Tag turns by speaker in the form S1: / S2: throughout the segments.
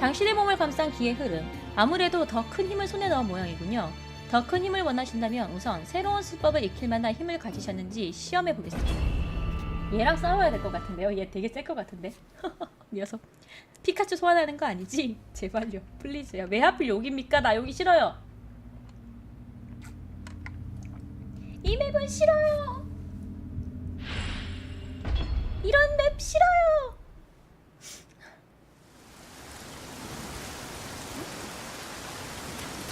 S1: 당신의 몸을 감싼 기의 흐름. 아무래도 더 큰 힘을 손에 넣은 모양이군요. 더 큰 힘을 원하신다면 우선 새로운 수법을 익힐 만한 힘을 가지셨는지 시험해 보겠습니다. 얘랑 싸워야 될 것 같은데요. 얘 되게 셀 것 같은데. 녀석. 피카츄 소환하는 거 아니지? 제발요. 플리즈요. 왜 하필 여기입니까? 나 여기 싫어요. 이 맵은 싫어요. 이런 맵 싫어요.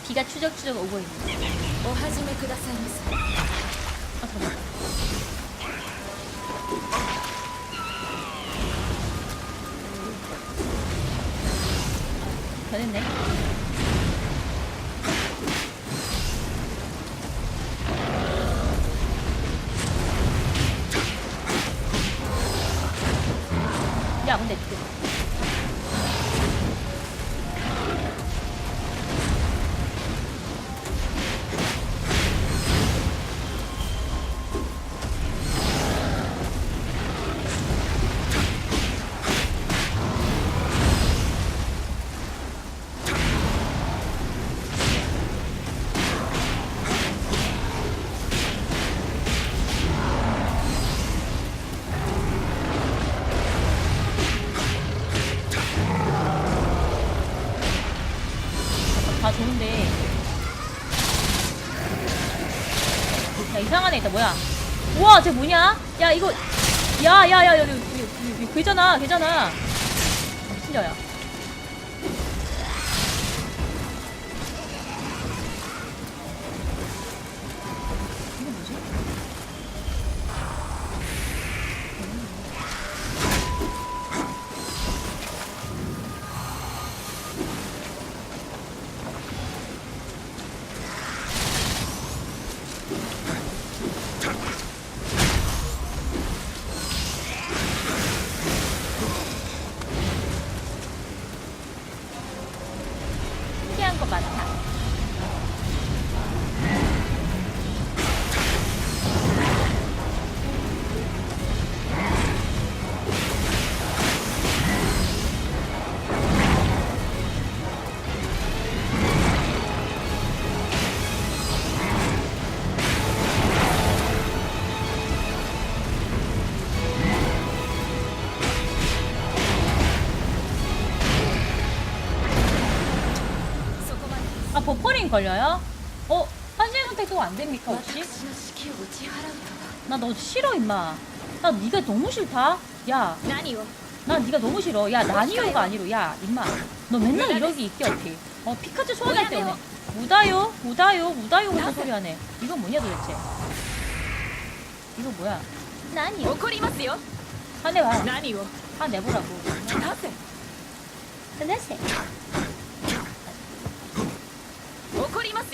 S1: 비가 추적추적 오고 있네.
S2: 오 하지메 그다사이마스.
S1: 아 어. 잠깐. 변했네. 야 근데 좋은데. 야, 이상한 애 있다, 뭐야. 우와, 쟤 뭐냐? 야, 이거. 야, 야, 야, 야, 이거, 이거, 이거, 이거 걔잖아, 걔잖아. 신자야. 이거 버퍼링 걸려요? 어? 환실 선택 그거 안 됩니까 혹시? 나 너 싫어 임마. 나 네가 너무 싫다. 야.
S2: 나니요.
S1: 나 네가 너무 싫어. 야 나니요가 아니로. 야 임마. 너 맨날 이러기 있게 어떻게? 어 피카츄 소환할 때 오네. 우다요 우다요 우다요 무슨 소리 하네. 이건 뭐냐 도대체? 이거 뭐야?
S2: 나니요.
S1: 오코리마스요. 한대 봐. 나니요. 한대 보라고. 나세. 나세.
S2: 怒りま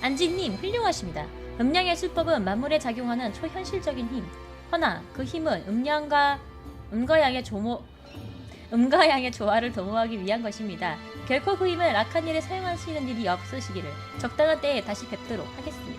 S1: 안지님, 훌륭하십니다. 음량의 술법은 만물에 작용하는 초현실적인 힘. 허나 그 힘은 음량과 음과 양의 조모 음과 양의 조화를 도모하기 위한 것입니다. 결코 그 힘을 악한 일에 사용하시는 일이 없으시기를 적당한 때에 다시 뵙도록 하겠습니다.